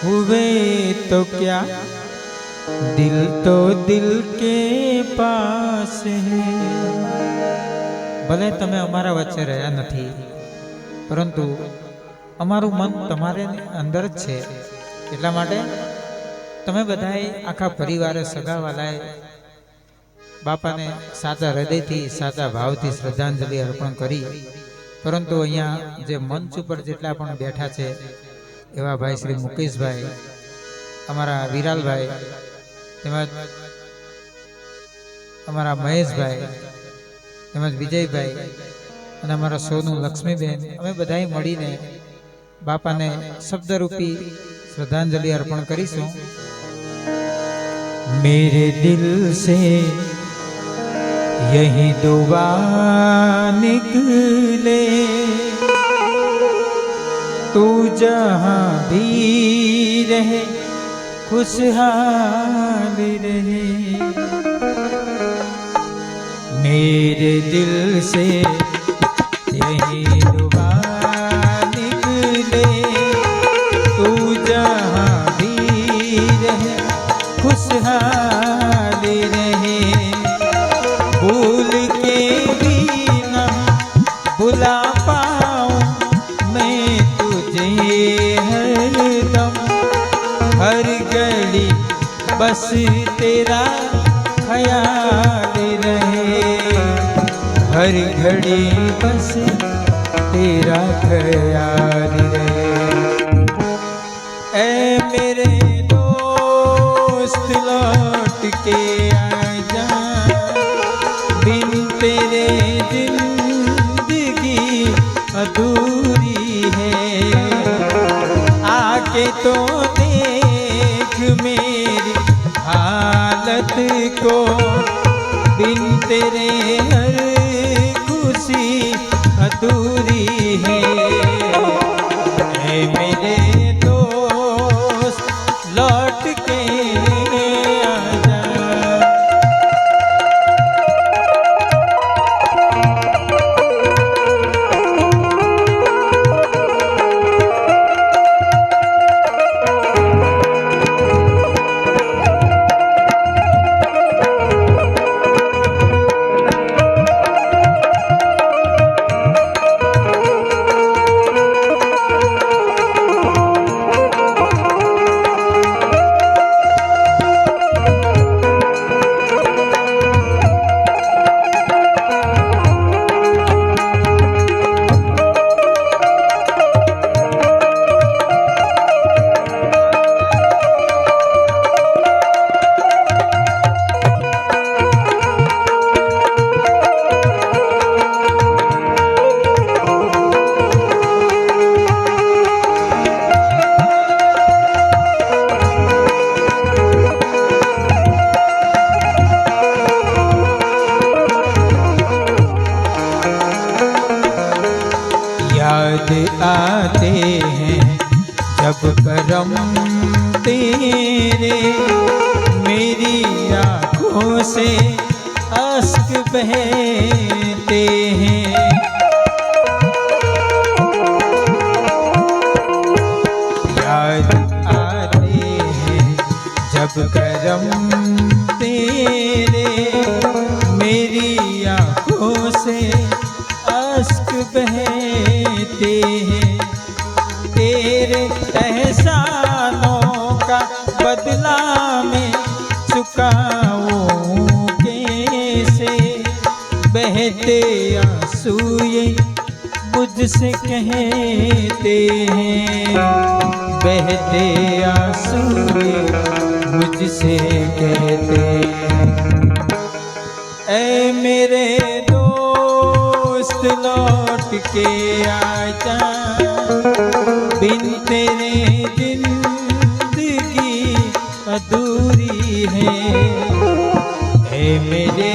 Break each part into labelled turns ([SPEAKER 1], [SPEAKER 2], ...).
[SPEAKER 1] हुए तो क्या दिल तो दिल के पास है ભલે તમે અમારા વચ્ચે રહ્યા નથી પરંતુ અમારું મન તમારે અંદર જ છે એટલા માટે તમે બધાએ આખા પરિવારે સગાવાલાએ બાપાને સાચા હૃદયથી સાચા ભાવથી શ્રદ્ધાંજલિ અર્પણ કરી પરંતુ અહીંયા જે મંચ ઉપર જેટલા પણ બેઠા છે એવા ભાઈ શ્રી મુકેશભાઈ અમારા વિરાલભાઈ તેમજ અમારા મહેશભાઈ તેમજ વિજયભાઈ અને અમારા સોનું લક્ષ્મીબેન અમે બધાએ મળીને બાપાને શબ્દરૂપી શ્રદ્ધાંજલિ અર્પણ કરીશું मेरे दिल से यही दुआ निकले तू जहाँ भी रहे खुशहाल रहे मेरे दिल से तेरा ख्याल रहे ऐ मेरे दोस्त लौट के आजा बिन तेरे जिंदगी अधूरी है आके तो देख मेरी हालत को बिन तेरे हर याद आते हैं जब करम तेरे मेरी आंखों से अश्क बहते हैं याद आते हैं जब करम तेरे एहसानों का बदला में चुकाऊं कैसे? बहते आँसू मुझसे कहते हैं। बहते आँसू मुझसे कहते ऐ मेरे दोस्त लौट के आजा बिन तेरे जिंदगी अधूरी है ऐ मेरे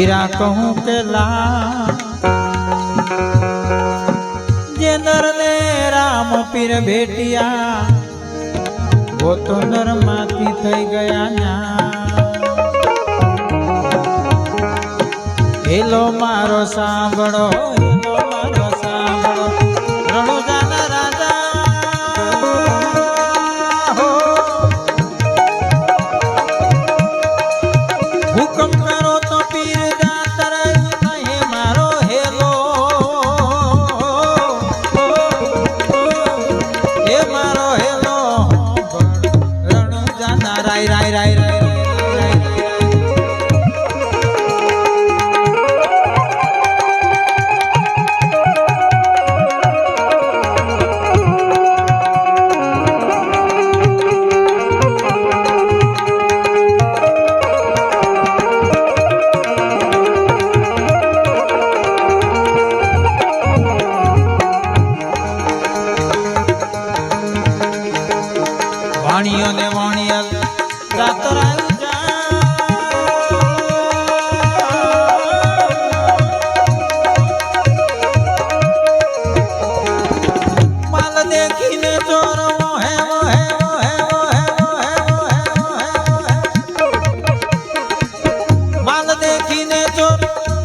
[SPEAKER 1] હીરા કહું કે જે નર ને રામ પીર ભેટિયા, વો તો નરમાંથી થઈ ગયા ના હેલો મારો સાંભળો.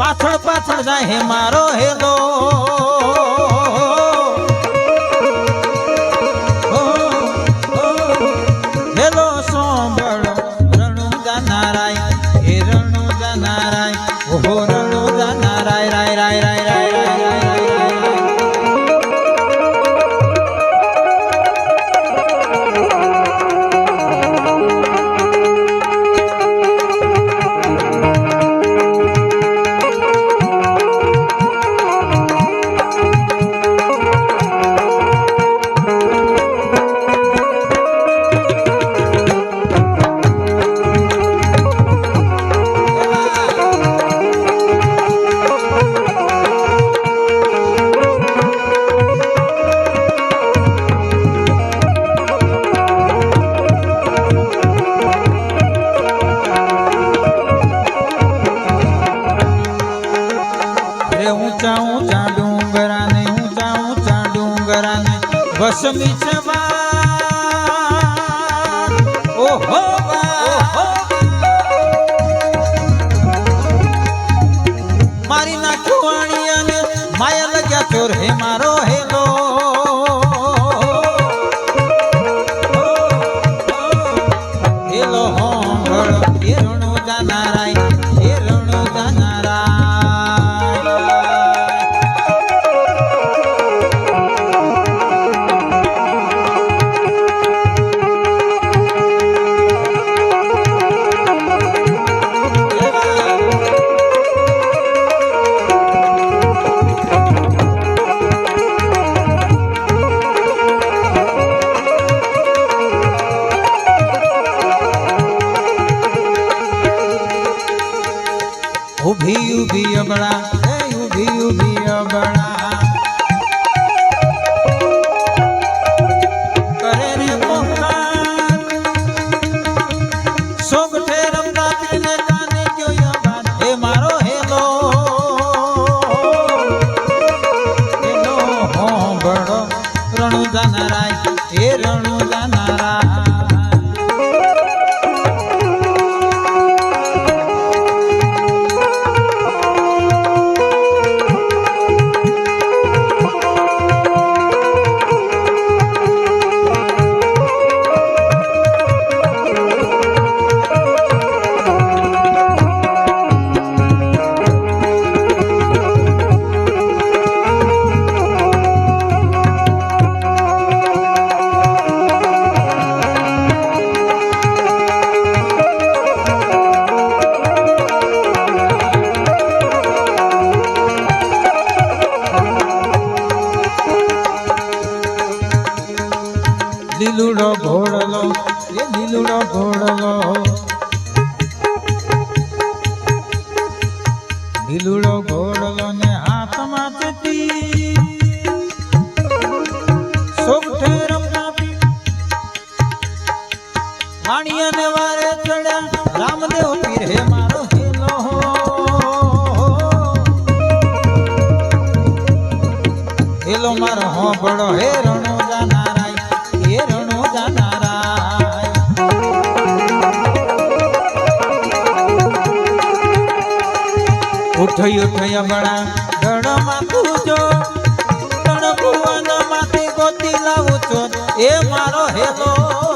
[SPEAKER 1] પાછળ પાછળ જાય હે મારો હેલો. ભસમી જવા ઓહો મારી નાખ્યું વાણિયાને માયા લગ્યા ચોર હે મારો હે ઉઠે રમતા વાણિયા ને વારે ચડ્યા રામદેવ પીર હે મારો ગણમાં એ મારો હેલો.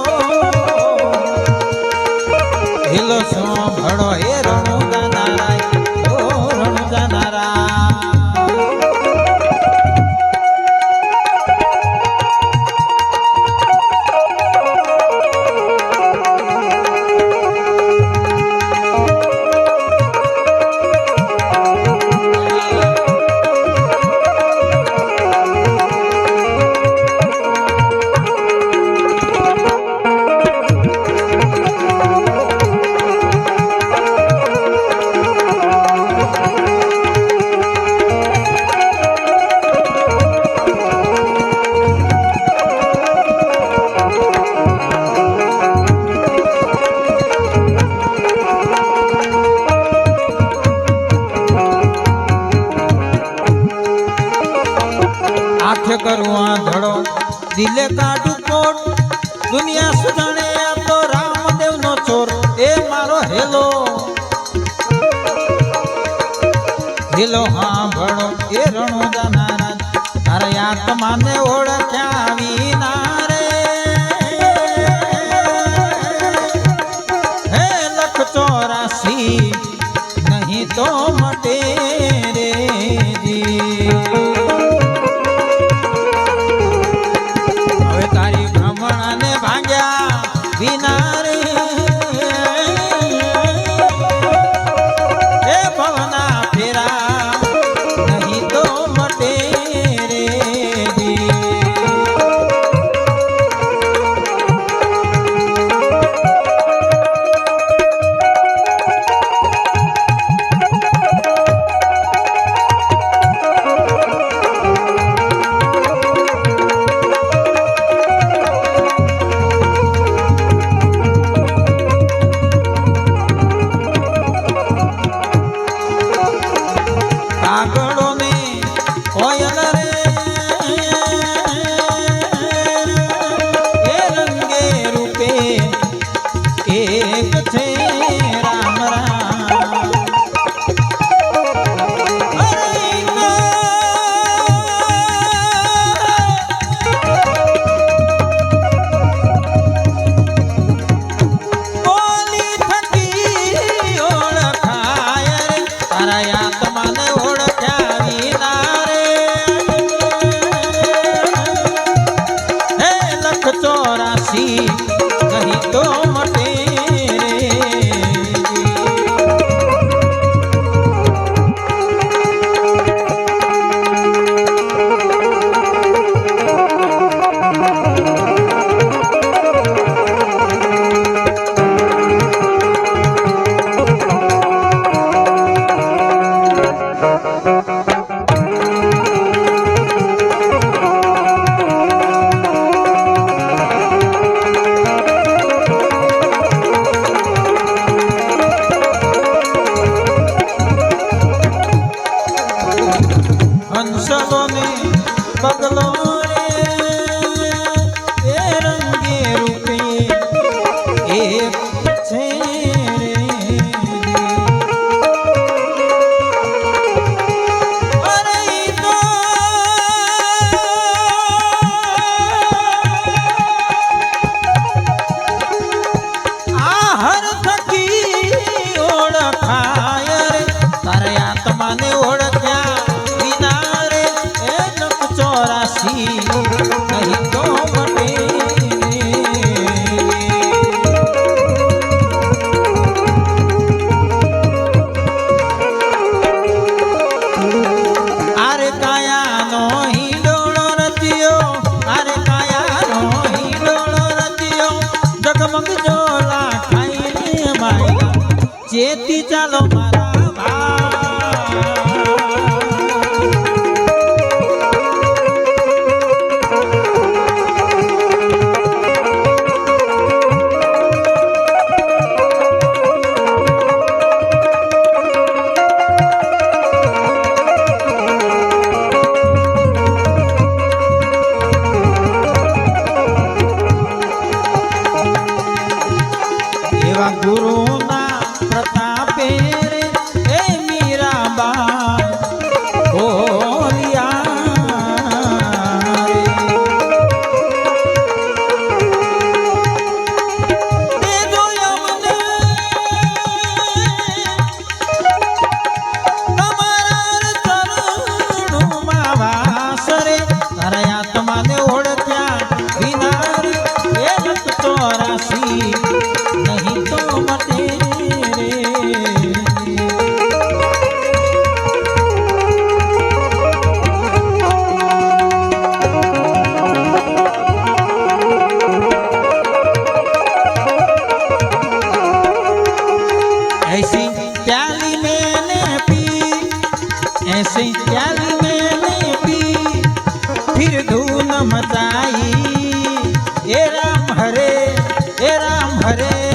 [SPEAKER 1] આત્માને ઓળખ્યા વિના રે હે લખ ચોરાસી નહીં તો હે રામ હરે હે રામ હરે.